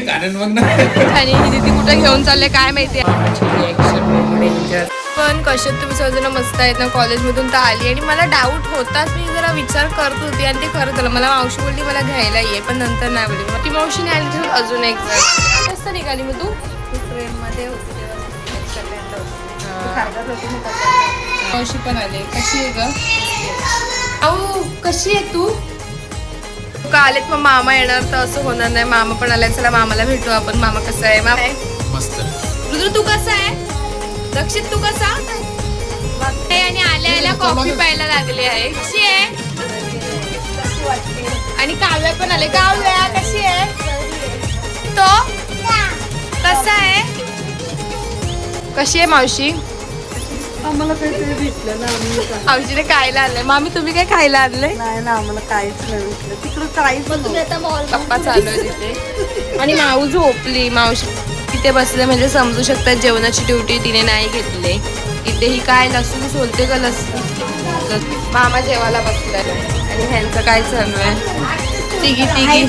कारण मग ना. आणि ही दीदी कुठे घेऊन चालले काय माहिती पण कशात तुम्ही सगळेजण मस्त आहेत ना कॉलेजमधून तर आली आणि मला डाऊट होताच मी जरा विचार करत होती आणि ते खरं झालं. मला मावशी बोलली मला घ्यायला ये पण नंतर नाही बोलली. मग ती मावशीने आली तर अजून एक जण मस्त निघाली मग तू. ट्रेनमध्ये होते. मावशी पण आले. कशी आहे ग? अहो कशी आहे तू? का आलेत मग मामा येणार तर असं होणार नाही. मामा पण आलाय. चला मामाला भेटू आपण. मामा कसा आहे? मामा? मस्त रुद्र तू कसा आहे? दक्षित तू कसा? हे आणि आल्या आल्या कॉफी प्यायला लागली आहे. कशी आहे? आणि काव्या पण आले. काव्या कशी आहे? तो? कसा आहे? कशी आहे मावशी? आम्हाला काहीतरी भेटलं ना आम्ही खायला आणलंय. मामी तुम्ही काय खायला आणलंय? नाही ना आम्हाला काहीच नाही भेटलं तिकडं काहीच नव्हतं. पप्पा चालू आहे तिथे. आणि माऊ झोपली. मावशी तिथे बसले म्हणजे समजू शकतात जेवणाची ड्युटी तिने नाही घेतली. इथे ही काय लसूण सोलते का लसूण मामा जेवायला बसलाय आणि ह्यांचं काय चालू आहे? तिघी तिघी.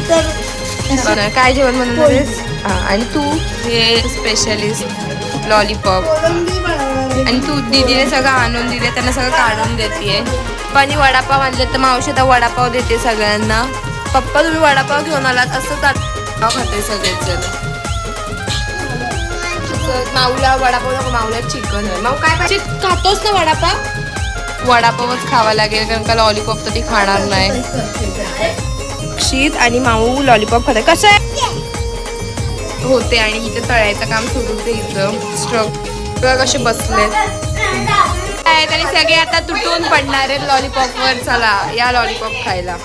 काय जेवण हा आणि तू? हे स्पेशलिस्ट लॉलीपॉप आणि तू दीदीने सगळं आणून दिले त्यांना सगळं काढून देते पण वडापाव आणले तर मावशी आता वडापाव देते सगळ्यांना. पप्पा तुम्ही वडापाव घेऊन आलात असं वडापाव खाते सगळेच जण माऊला वडापाव नको माऊला चिकन आहे. माऊ काय पाहिजे खातोस ना वडापाव? वडापावच खावा लागेल कारण का लॉलीपॉप तर ती खाणार नाही. शीत आणि माऊ लॉलीपॉप खाते कसं आहे? होते आणि इथे तळायचं काम सुरू होते इथं. स्ट्रक कसे बसले. आणि सगळे आता तुटून पडणार आहेत लॉलीपॉप वर चला या लॉलीपॉप खायला.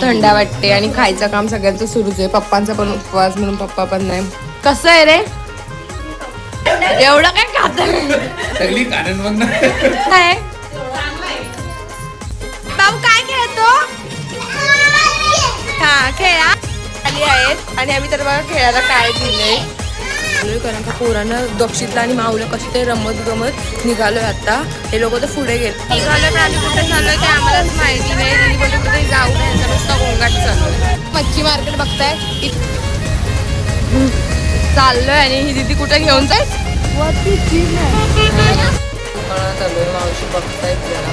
थंडा वाटते आणि खायचं काम सगळ्यांचं सुरूच आहे. पप्पांचा पण उपवास म्हणून पप्पा पण नाही. कसं आहे रे? एवढं काय खात सगळी कारण मग ना. काय? बाबू काय खेळतो? हा खेळा. आली आहेत. आणि आम्ही तर बघा खेळायला काय दिलंय. आलोय कारण का पोरांना दक्षितला आणि माऊला कशी तरी रमत गमत निघालोय आता. हे लोक तर पुढे गेले. निघालोय पण आम्ही कुठे चाललोय ते आम्हालाच माहिती नाही. दिदी बोलली कुठे जाऊ नये यांचा नुसता गोंगाट चाललोय. मच्छी मार्केट बघताय? चाललोय आणि ही दिदी कुठे घेऊन. चाललोय मावशी बघतायत जरा.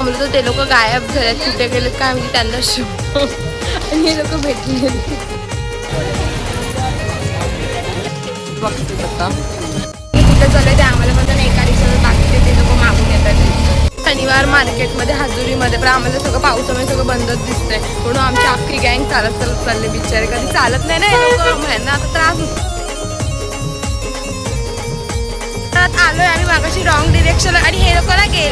म्हणलं तर ते लोक गायब झालेत. कुठे गेलेत काय म्हणजे त्यांना शोध. आणि हे लोक भेटले बघते आता तिथं चाललंय ते आम्हाला पण त्यांना एका दिवसाला बाकीचे ते लोक मागून येतात शनिवार मार्केटमध्ये हाजुरीमध्ये पण आम्हाला सगळं पावसामुळे सगळं बंदच दिसतंय. म्हणून आमची आखरी गँग चालत चालत चालले बिचारे. कधी चालत नाही ना लोक. आता त्रास होतो. आलोय आम्ही मागाशी रॉंग डिरेक्शन आणि हे लोक ना गेले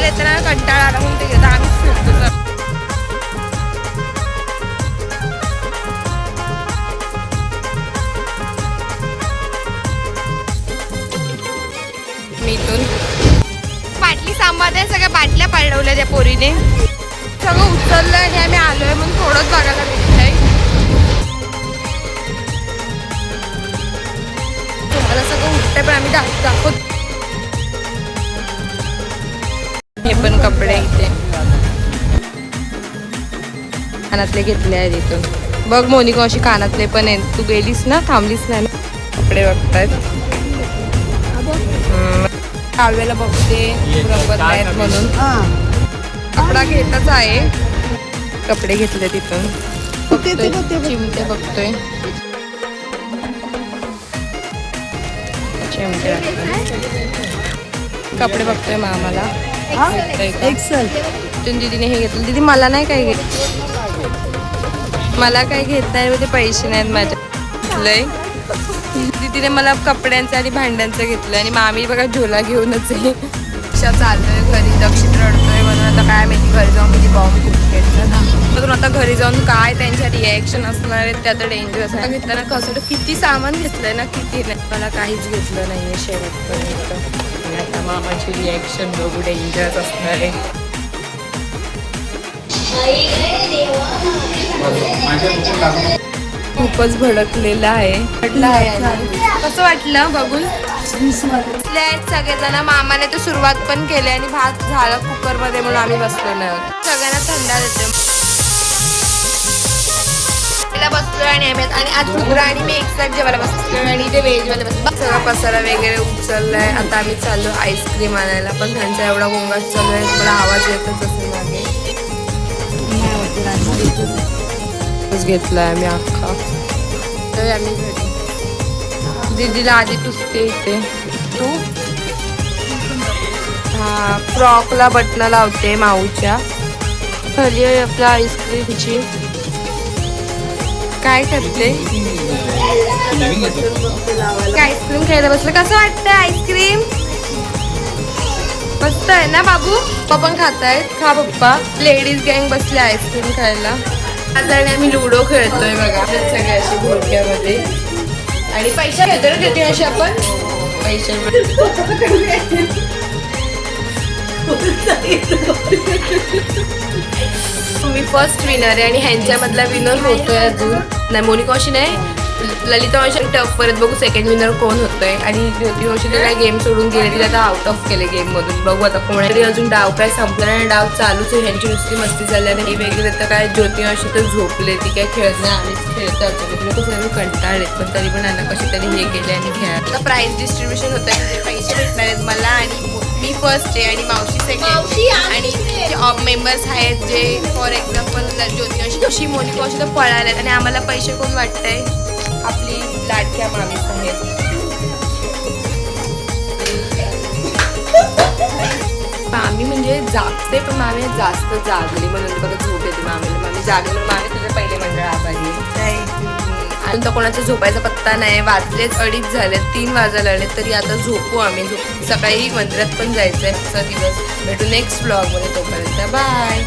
मध्ये सगळ्या बाटल्या पाळवल्या त्या पोरीने. सगळं उचललं आणि आम्ही आलोय म्हणून थोडंच बघायला भेटलंय तुम्हाला सगळं उठतंय पण आम्ही दाखवत हे पण कपडे इथे. कानातले घेतले आहेत इथून. बघ मोनिका अशी कानातले पण आहेत. तू गेलीस ना थांबलीस नाही ना? कपडे बघतायत. काव्याला बघते म्हणून. कपडा घेतच आहे. कपडे घेतले तिथून चिमटे बघतोय. चिमटे. कपडे बघतोय मामाला. हा? एक्सेल दीदीने हे घेतलं. दीदी मला नाही काय घेत मला काय घेता ते पैसे नाहीत माझ्या लय. दीदीने मला कपड्यांचं आणि भांड्यांचं घेतलं आणि मामी बघा झोला घेऊनच आहे. अशा चाललोय घरी दक्षिण रडतोय म्हणून आता काय माहिती घरी जाऊन किती बॉम्ब घेतलं तर आता घरी जाऊन काय त्यांच्या रिॲक्शन असणार आहेत त्या तर डेंजरस आहे घेतलं ना कसं किती सामान घेतलंय ना किती नाही. मला काहीच घेतलं नाहीये शेवटपर्यंत. आणि आता मामाची रिॲक्शन बघू डेंजरस असणार आहे. खूपच भडकलेला आहे. वाटलं आहे. कसं वाटलं बघून? बसले सगळेजण. मामाने तर सुरुवात पण केली आणि भात झाला कुकरमध्ये म्हणून आम्ही बसलेलो आहोत सगळ्यांना थंडा देते आणि अहमेद आणि आज आणि मी जेवायला आणि ते व्हेजवाले बसतो सगळा पसारा वगैरे उचललाय. आता आम्ही चाललो आईस्क्रीम आणायला. पण त्यांचा एवढा गोंगाट चालू आहे. मला आवाज येतच असेल मागे तोच घेतलाय आम्ही अख्खा तर आम्ही घरी दीदीला आधी टुसते इथे तू हा फ्रॉकला बटणं लावते माऊच्या खाली आहे आपल्या आईस्क्रीमची काय करते आईस्क्रीम खायला बसलं कसं वाटतं आईस्क्रीम मस्त आहे ना बाबू पप्पा खात आहेत खा पप्पा लेडीज गँग बसले आईस्क्रीम खायला आता आणि आम्ही लुडो खेळतोय बघा. सगळ्या अशी घोडक्यामध्ये आणि पैसा घेतो ना तिथे असे आपण? पैसे मी फर्स्ट विनर आहे आणि ह्यांच्यामधला विनर होतोय अजून. नाही मोनिका अशी नाही. ललिता मावशी टफ परत बघू सेकंड विनर कोण होतोय. आणि ज्योती तर काय गेम सोडून गेले तिला आता आउट ऑफ केले गेम मधून. बघू आता कोणातरी अजून डाव काय संपला नाही डाव चालूच आहे. ह्यांची नुसती मस्ती चालली आणि ही वेगळी तर काय ज्योती मावशी तर झोपले ती काय खेळत नाही. आम्हीच खेळत असतो तुम्ही कसं आम्ही कंटाळले पण तरी पण यांना कशी तरी हे केले आणि खेळा आता प्राईज डिस्ट्रीब्युशन होत आहे पैसे भेटणार आहेत मला आणि मी फर्स्ट आहे आणि मावशी सेकंड आणि जे मेंबर्स आहेत जे फॉर एक्झाम्पल ज्योती कशी मोनिका मावशी तर पळाल्या आहेत आणि आम्हाला पैसे कोण वाटतंय? आपली लाडक्या मामी आहेत. मामी म्हणजे जागते पण मामी जास्त जागली. म्हणून बघा झोप येते मामीला. मामी जागली मामी तुझं पहिले मंडळ आभारी अजून तर कोणाचा झोपायचा पत्ता नाही. वाजलेच अडीच झाले तीन वाजायला आले तरी आता झोपू आम्ही. झोप सकाळी मंदिरात पण जायचं आहे दिवस. भेटू नेक्स्ट ब्लॉगमध्ये तोपर्यंत. बाय